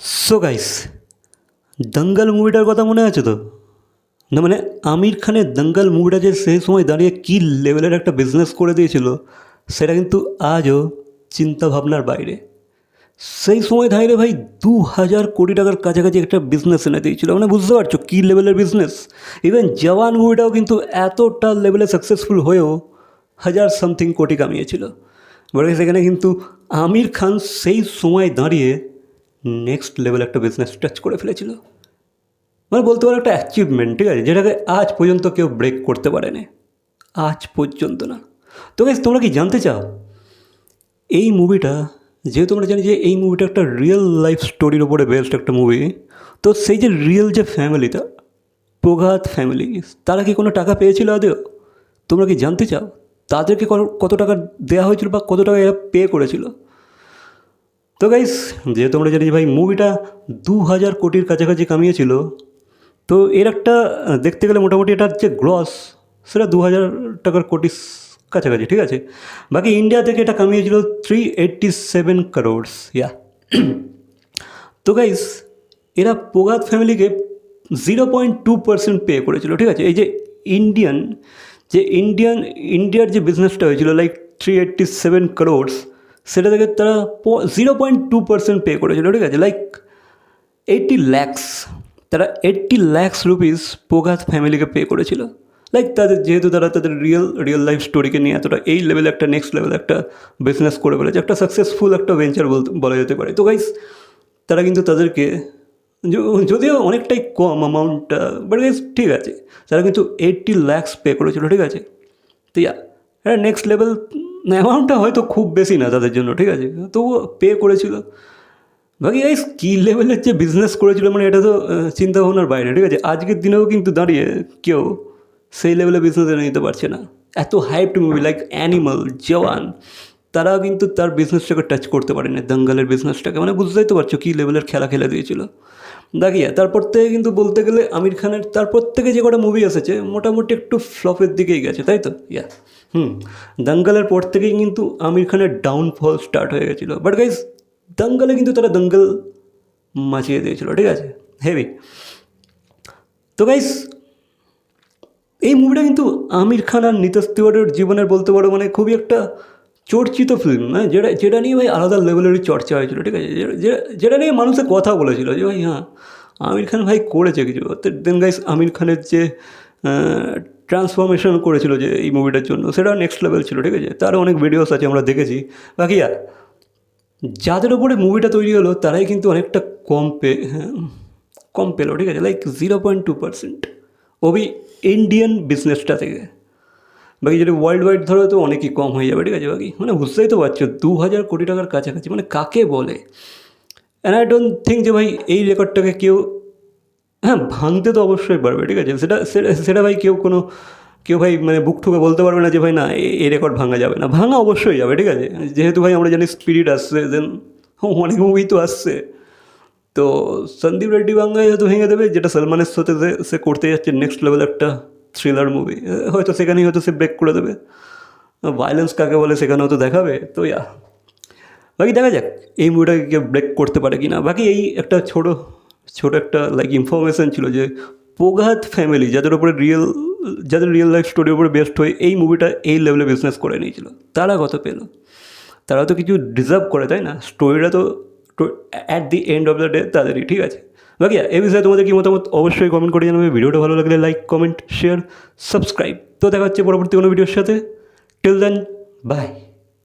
So guys দঙ্গল মুভিটার কথা মনে আছে তো? না মানে আমির খানের দঙ্গল মুভিটা যে সেই সময় দাঁড়িয়ে কী লেভেলের একটা বিজনেস করে দিয়েছিল, সেটা কিন্তু আজও চিন্তা ভাবনার বাইরে। সেই সময় দাঁড়িয়ে ভাই দু হাজার কোটি টাকার কাছাকাছি একটা বিজনেস এনে দিয়েছিল। মানে বুঝতে পারছ কী লেভেলের বিজনেস ইভেন জওয়ান মুভিটাও কিন্তু এতটা লেভেলে সাকসেসফুল হয়েও হাজার সামথিং কোটি কামিয়েছিল। বলে সেখানে কিন্তু আমির খান সেই সময় দাঁড়িয়ে নেক্সট লেভেল একটা বিজনেস টাচ করে ফেলেছিল। মানে বলতে পারো একটা অ্যাচিভমেন্ট ঠিক আছে? যেটাকে আজ পর্যন্ত কেউ ব্রেক করতে পারেনি। আজ পর্যন্ত না। তো গাইস তোমরা কি জানতে চাও? এই মুভিটা যেহেতু আমরা জানি যে এই মুভিটা একটা রিয়েল লাইফ স্টোরির ওপরে বেস্ট একটা মুভি তো সেই যে রিয়েল যে ফ্যামিলিটা প্রঘাত ফ্যামিলি তারা কি কোনো টাকা পেয়েছিল আদেও? তোমরা কি জানতে চাও? তাদেরকে কত টাকা দেওয়া হয়েছিল বা কত টাকা এরা পে করেছিল? তো গাইস যেহেতু আমরা জানি ভাই মুভিটা দু হাজার কোটির কাছাকাছি কামিয়েছিল, তো এর একটা দেখতে গেলে মোটামুটি এটার যে গ্রস সেটা দু হাজার টাকার কোটির কাছাকাছি, ঠিক আছে? বাকি ইন্ডিয়া থেকে এটা কামিয়েছিল three eighty seven crores yeah তো গাইস এরা পোগাত ফ্যামিলিকে zero point two percent pay করেছিল, ঠিক আছে? এই যে ইন্ডিয়ান যে ইন্ডিয়ান ইন্ডিয়ার যে বিজনেসটা হয়েছিল like three eighty seven crores সেটা থেকে তারা zero point two percent pay করেছিল, ঠিক আছে? লাইক এইটটি ল্যাক্স তারা এইটটি ল্যাক্স রুপিস পোগাত ফ্যামিলিকে পে করেছিল। লাইক তাদের, যেহেতু তারা তাদের রিয়েল রিয়েল লাইফ স্টোরিকে নিয়ে এতটা, এই লেভেলে একটা নেক্সট লেভেল একটা বিজনেস করে ফেলেছে, একটা সাকসেসফুল একটা ভেঞ্চার বলা যেতে পারে। তো গাইস তারা কিন্তু তাদেরকে যদিও অনেকটাই কম অ্যামাউন্টটা বাট গাইস ঠিক আছে। তারা কিন্তু এইটটি ল্যাক্স পে করেছিল, ঠিক আছে? তো ইয়া এটা নেক্সট লেভেল অ্যামাউন্টটা হয়তো খুব বেশি না তাদের জন্য, ঠিক আছে? তবুও পে করেছিল। বাকি এই স্কিল লেভেলের যে বিজনেস করেছিল মানে এটা তো চিন্তা ভাবনার বাইরে, ঠিক আছে? আজকের দিনেও কিন্তু দাঁড়িয়ে কেউ সেই লেভেলে বিজনেস এনে নিতে পারছে না। এত hyped movie like Animal Jawan তারা কিন্তু তার বিজনেসটাকে টাচ করতে পারেনি। দঙ্গলের বিজনেসটাকে মানে বুঝতেই তো পারছ কী লেভেলের খেলা খেলে দিয়েছিল। দেখিয়ে তারপর থেকে কিন্তু বলতে গেলে আমির খানের, তারপর থেকে যে কটা মুভি এসেছে, মোটামুটি একটু ফ্লপের দিকেই গেছে, তাই তো? ইয়া হুম। দঙ্গলের পর থেকেই কিন্তু আমির খানের ডাউনফল স্টার্ট হয়ে গেছিল। বাট গাইজ দঙ্গলে কিন্তু তারা দঙ্গল মাচিয়ে দিয়েছিল, ঠিক আছে? হেভি তো গাইস এই মুভিটা কিন্তু আমির খান আর নিতাস তিওয়ারির জীবনের বলতে পারো মানে খুবই একটা চর্চিত ফিল্ম হ্যাঁ? যেটা যেটা নিয়ে ভাই আলাদা লেভেলেরই চর্চা হয়েছিল ঠিক আছে? যেটা নিয়ে মানুষে কথা বলেছিল যে ভাই হ্যাঁ আমির খান ভাই করেছে কিছু। দেন গাইস আমির খানের যে ট্রান্সফরমেশন করেছিল যে এই মুভিটার জন্য সেটা নেক্সট লেভেল ছিল ঠিক আছে? তার অনেক ভিডিওস আছে আমরা দেখেছি। বাকি আর যাদের ওপরে মুভিটা তৈরি হলো তারাই কিন্তু অনেকটা কম পে হ্যাঁ, কম পেল ঠিক আছে? Like zero point two percent Obi Indian বিজনেসটা থেকে। বাকি যদি ওয়ার্ল্ড ওয়াইড ধরো তো অনেকই কম হয়ে যাবে, ঠিক আছে? বাকি মানে বুঝতেই তো পারছ দু হাজার কোটি টাকার কাছাকাছি মানে কাকে বলে? অ্যান্ড আই ডোন্ট থিঙ্ক যে ভাই এই রেকর্ডটাকে কেউ হ্যাঁ ভাঙতে তো অবশ্যই পারবে, ঠিক আছে? সেটা সেটা ভাই কেউ কোনো, কেউ ভাই মানে বুক ঠুকে বলতে পারবে না যে ভাই না এই রেকর্ড ভাঙা যাবে না। ভাঙা অবশ্যই যাবে, ঠিক আছে? যেহেতু ভাই আমরা জানি স্পিরিট আসছে দেন অনেক মুভি তো আসছে। তো সন্দীপ রেড্ডি বাংলায় হয়তো ভেঙে দেবে, যেটা সলমানের সাথে সে করতে যাচ্ছে নেক্সট লেভেল একটা থ্রিলার মুভি হয়তো সেখানেই হয়তো সে ব্রেক করে দেবে। ভায়োলেন্স কাকে বলে সেখানে হয়তো দেখাবে। তো ইয়া বাকি দেখা যাক, এই মুভিটাকে কেউ ব্রেক করতে পারে কি না বাকি এই একটা ছোট ছোট একটা লাইক ইনফরমেশান ছিল যে পোঘাত ফ্যামিলি যাদের উপরে রিয়েল যাদের রিয়েল লাইফ স্টোরির উপরে বেস্ট হয়ে এই মুভিটা এই লেভেলে বিজনেস করে নিয়েছিল, তারা কত পেল? তারা তো কিছু ডিজার্ভ করে, তাই না? স্টোরিটা তো at the end of the day তাদেরই, ঠিক আছে? বাকি, এই বিষয়ে তোমাদের কি মতামত অবশ্যই কমেন্ট করে জানাবে। ভিডিওটা ভালো লাগলে লাইক কমেন্ট শেয়ার সাবস্ক্রাইব তো দেখা হচ্ছে পরবর্তী কোনো ভিডিওর সাথে। Till then by